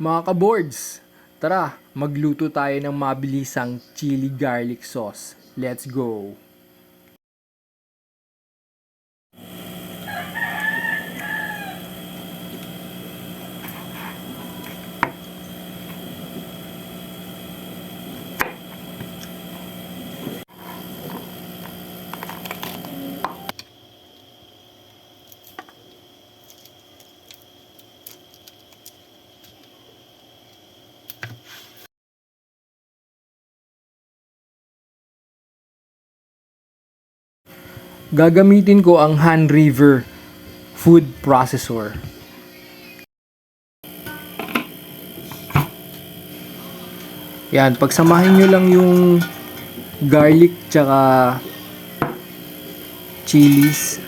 Mga kaboards, tara, magluto tayo ng mabilisang chili garlic sauce. Let's go! Gagamitin ko ang Han River food processor. Yan, pagsamahin nyo lang yung garlic tsaka chilies.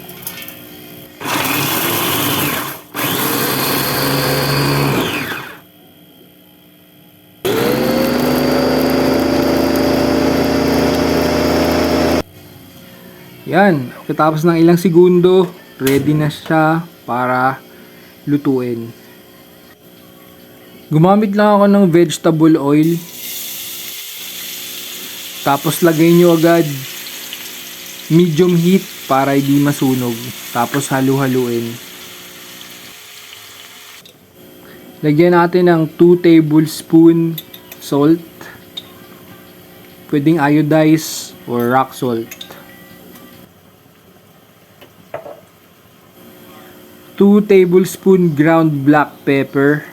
Yan, pagkatapos ng ilang segundo, ready na siya para lutuin. Gumamit lang ako ng vegetable oil. Tapos lagay nyo agad medium heat para hindi masunog. Tapos halu-haluin. Lagyan natin ng 2 tablespoon salt. Pwedeng iodized or rock salt. 2 tablespoon ground black pepper.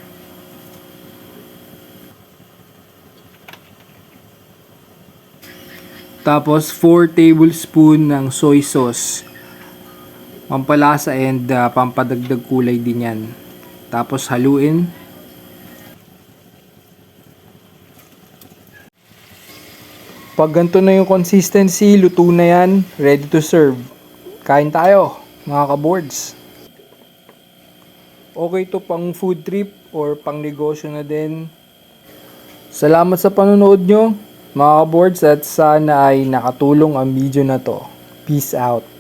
Tapos 4 tablespoon ng soy sauce. Pampalasa and uh, pampadagdag kulay din yan. Tapos haluin. Pag ganito na yung consistency, luto na yan, ready to serve. Kain tayo, mga kaboards. Okay to pang food trip or pang negosyo na din. Salamat sa panonood nyo, mga kaboards, at sana ay nakatulong ang video na to. Peace out.